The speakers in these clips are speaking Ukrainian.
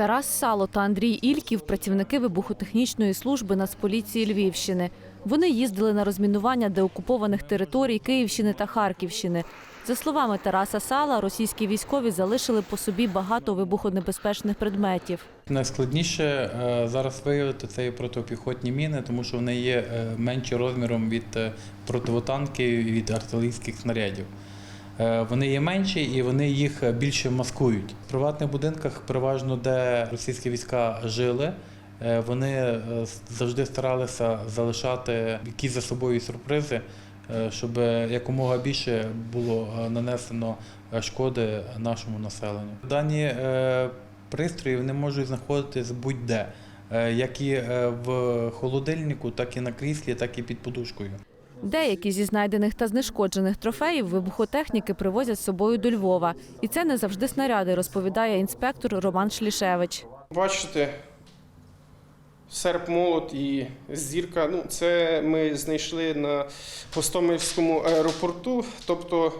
Тарас Сало та Андрій Ільків – працівники вибухотехнічної служби Нацполіції Львівщини. Вони їздили на розмінування деокупованих територій Київщини та Харківщини. За словами Тараса Сала, російські військові залишили по собі багато вибухонебезпечних предметів. Найскладніше е, зараз виявити це протипіхотні міни, тому що вони є е, менші розміром від е, противотанків і від артилерійських снарядів. Е, Вони є менші і вони їх більше маскують. В приватних будинках, переважно де російські війська жили, е, вони е, завжди старалися залишати якісь за собою сюрпризи, щоб якомога більше було нанесено шкоди нашому населенню. Дані пристрої вони можуть знаходитись будь-де, як і в холодильнику, так і на кріслі, так і під подушкою. Деякі зі знайдених та знешкоджених трофеїв вибухотехніки привозять з собою до Львова. І це не завжди снаряди, розповідає інспектор Роман Шлішевич. Бачите, серп молот і зірка. Ну, це ми знайшли на Гостомельському аеропорту. Тобто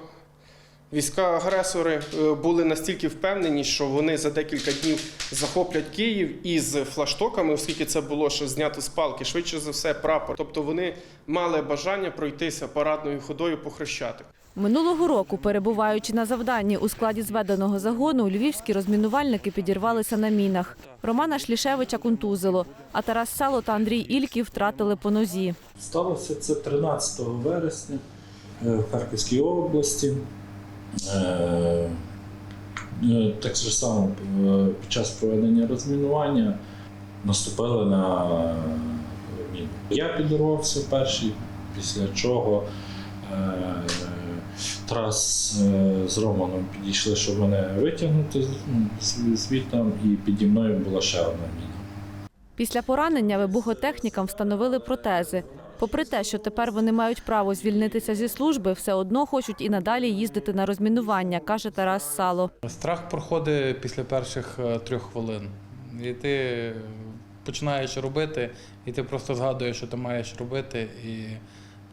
війська-агресори е, були настільки впевнені, що вони за декілька днів захоплять Київ із флаштоками, оскільки це було ще знято з палки, швидше за все, прапор. Тобто вони мали бажання пройтися парадною ходою по Хрещатику. Минулого року, перебуваючи на завданні у складі зведеного загону, львівські розмінувальники підірвалися на мінах. Романа Шлішевича контузило, а Тарас Сало та Андрій Ільків втратили по нозі. Сталося це 13 вересня е, в Харківській області. Е, е, Так само е, під час проведення розмінування наступили на міну. Я підірвався перший, після чого е, Тарас е, з Романом підійшли, щоб мене витягнути з- ну, і піді мною була ще одна міна. Після поранення вибухотехнікам встановили протези. Попри те, що тепер вони мають право звільнитися зі служби, все одно хочуть і надалі їздити на розмінування, каже Тарас Сало. Страх проходить після перших е, трьох хвилин. І ти починаєш робити, і ти просто згадуєш, що ти маєш робити, і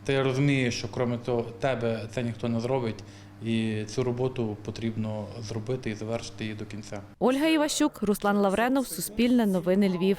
ти розумієш, що крім того, тебе це ніхто не зробить, і цю роботу потрібно зробити і завершити її до кінця. Ольга Іващук, Руслан Лавренов, Суспільне новини Львів.